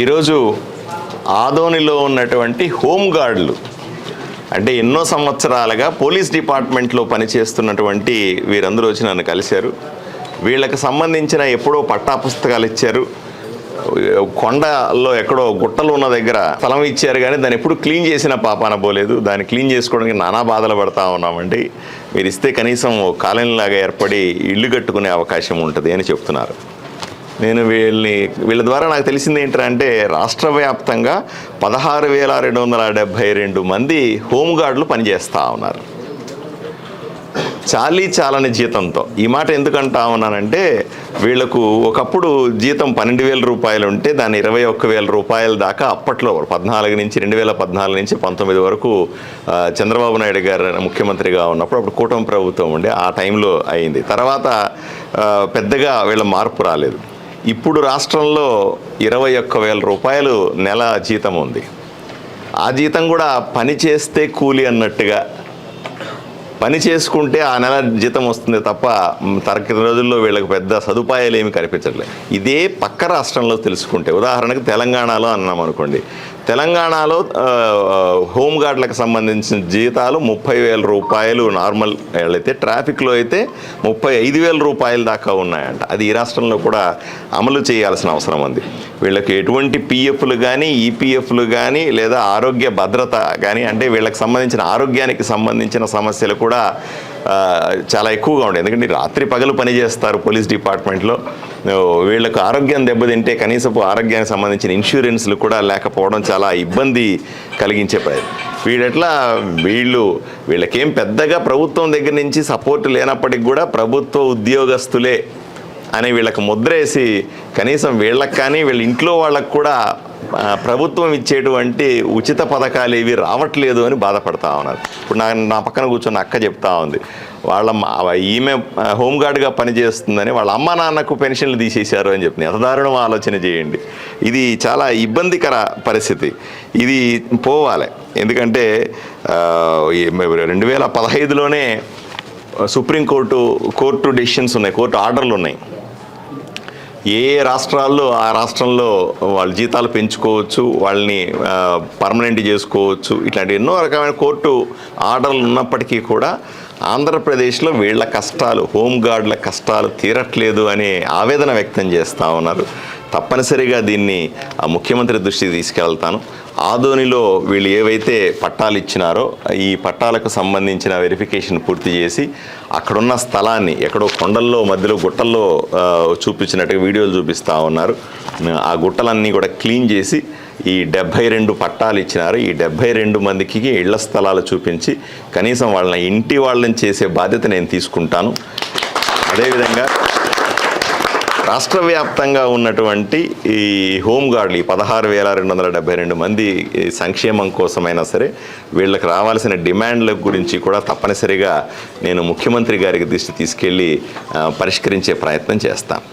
ఈరోజు ఆదోనిలో ఉన్నటువంటి హోంగార్డులు అంటే ఎన్నో సంవత్సరాలుగా పోలీస్ డిపార్ట్మెంట్లో పనిచేస్తున్నటువంటి వీరందరూ వచ్చి నన్ను కలిశారు. వీళ్ళకి సంబంధించిన ఎప్పుడో పట్టా పుస్తకాలు ఇచ్చారు. కొండలో ఎక్కడో గుట్టలు ఉన్న దగ్గర స్థలం ఇచ్చారు కానీ దాన్ని ఎప్పుడు క్లీన్ చేసిన పాపాన పోలేదు. దాన్ని క్లీన్ చేసుకోవడానికి నానా బాధలు పడతా ఉన్నామండి. మీరు ఇస్తే కనీసం కాలనీలాగా ఏర్పడి ఇల్లు కట్టుకునే అవకాశం ఉంటుంది అని చెప్తున్నారు. నేను వీళ్ళని వీళ్ళ ద్వారా నాకు తెలిసింది ఏంటంటే రాష్ట్ర వ్యాప్తంగా పదహారు వేల రెండు వందల డెబ్భై రెండు మంది హోంగార్డులు పనిచేస్తూ ఉన్నారు. చాలీ చాలని జీతంతో. ఈ మాట ఎందుకంటా ఉన్నానంటే వీళ్ళకు ఒకప్పుడు జీతం పన్నెండు వేల రూపాయలు ఉంటే దాన్ని ఇరవై ఒక్క వేల రూపాయల దాకా అప్పట్లో పద్నాలుగు నుంచి రెండు వేల పద్నాలుగు నుంచి పంతొమ్మిది వరకు చంద్రబాబు నాయుడు గారు ముఖ్యమంత్రిగా ఉన్నప్పుడు అప్పుడు కూటమి ప్రభుత్వం ఉండే ఆ టైంలో అయింది. తర్వాత పెద్దగా వీళ్ళ మార్పు రాలేదు. ఇప్పుడు రాష్ట్రంలో ఇరవై ఒక్క వేల రూపాయలు నెల జీతం ఉంది. ఆ జీతం కూడా పని చేస్తే కూలి అన్నట్టుగా. పని చేసుకుంటే ఆ నెల జీతం వస్తుంది తప్ప తరగతి రోజుల్లో వీళ్ళకి పెద్ద సదుపాయాలు ఏమి కనిపించట్లేదు ఇదే పక్క రాష్ట్రంలో తెలుసుకుంటే. ఉదాహరణకు తెలంగాణలో అన్నాం అనుకోండి తెలంగాణలో హోంగార్డులకు హోమ్ సంబంధించిన జీతాలు ముప్పై వేల రూపాయలు నార్మల్ అయితే ట్రాఫిక్లో అయితే ముప్పై ఐదు వేల రూపాయల దాకా ఉన్నాయంట. అది ఈ రాష్ట్రంలో కూడా అమలు చేయాల్సిన అవసరం ఉంది. వీళ్ళకి ఎటువంటి పిఎఫ్లు కానీ ఈపీఎఫ్లు కానీ లేదా ఆరోగ్య భద్రత కానీ అంటే వీళ్ళకి సంబంధించిన ఆరోగ్యానికి సంబంధించిన సమస్యలు కూడా చాలా ఎక్కువగా ఉంటాయి ఎందుకంటే రాత్రి పగలు పనిచేస్తారు పోలీస్ డిపార్ట్మెంట్లో. వీళ్ళకు ఆరోగ్యం దెబ్బతింటే కనీసపు ఆరోగ్యానికి సంబంధించిన ఇన్సూరెన్స్లు కూడా లేకపోవడం చాలా ఇబ్బంది కలిగించే పని వీడెట్లా వీళ్ళు వీళ్ళకేం పెద్దగా ప్రభుత్వం దగ్గర నుంచి సపోర్ట్ లేనప్పటికి కూడా ప్రభుత్వ ఉద్యోగస్తులే అని వీళ్ళకి ముద్రేసి కనీసం వీళ్ళకి కానీ వీళ్ళ ఇంట్లో వాళ్ళకు కూడా ప్రభుత్వం ఇచ్చేటువంటి ఉచిత పథకాలు ఏవి రావట్లేదు అని బాధపడతా ఉన్నారు. ఇప్పుడు నా నా పక్కన కూర్చొని అక్క చెప్తా ఉంది. వాళ్ళ ఈమె హోంగార్డ్గా పనిచేస్తుందని వాళ్ళ అమ్మ నాన్నకు పెన్షన్లు తీసేశారు అని చెప్పి ఎంత దారుణం ఆలోచన చేయండి. ఇది చాలా ఇబ్బందికర పరిస్థితి. ఇది పోవాలి. ఎందుకంటే రెండు వేల పదహైదులోనే సుప్రీంకోర్టు కోర్టు డెసిషన్స్ ఉన్నాయి కోర్టు ఆర్డర్లు ఉన్నాయి. ఏ రాష్ట్రాల్లో ఆ రాష్ట్రంలో వాళ్ళ జీతాలు పెంచుకోవచ్చు వాళ్ళని పర్మనెంట్ చేసుకోవచ్చు ఇట్లాంటి ఎన్నో రకమైన కోర్టు ఆర్డర్లు ఉన్నప్పటికీ కూడా ఆంధ్రప్రదేశ్లో వీళ్ళ కష్టాలు హోంగార్డుల కష్టాలు తీరట్లేదు అనే ఆవేదన వ్యక్తం చేస్తూ ఉన్నారు. తప్పనిసరిగా దీన్ని ఆ ముఖ్యమంత్రి దృష్టికి తీసుకెళ్తాను. ఆదోనిలో వీళ్ళు ఏవైతే పట్టాలు ఇచ్చినారో ఈ పట్టాలకు సంబంధించిన వెరిఫికేషన్ పూర్తి చేసి అక్కడున్న స్థలాన్ని ఎక్కడో కొండల్లో మధ్యలో గుట్టల్లో చూపించినట్టుగా వీడియోలు చూపిస్తూ ఉన్నారు. ఆ గుట్టలన్నీ కూడా క్లీన్ చేసి ఈ డెబ్భై రెండు పట్టాలు ఇచ్చినారు. ఈ డెబ్భై రెండు మందికి ఇళ్ళ స్థలాలు చూపించి కనీసం వాళ్ళని ఇంటి వాళ్ళని చేసే బాధ్యత నేను తీసుకుంటాను. అదేవిధంగా రాష్ట్ర వ్యాప్తంగా ఉన్నటువంటి ఈ హోమ్ గార్డులు ఈ పదహారు వేల రెండు వందల డెబ్బై రెండు మంది ఈ సంక్షేమం కోసమైనా సరే వీళ్ళకి రావాల్సిన డిమాండ్ల గురించి కూడా తప్పనిసరిగా నేను ముఖ్యమంత్రి గారికి దృష్టి తీసుకెళ్ళి పరిష్కరించే ప్రయత్నం చేస్తాను.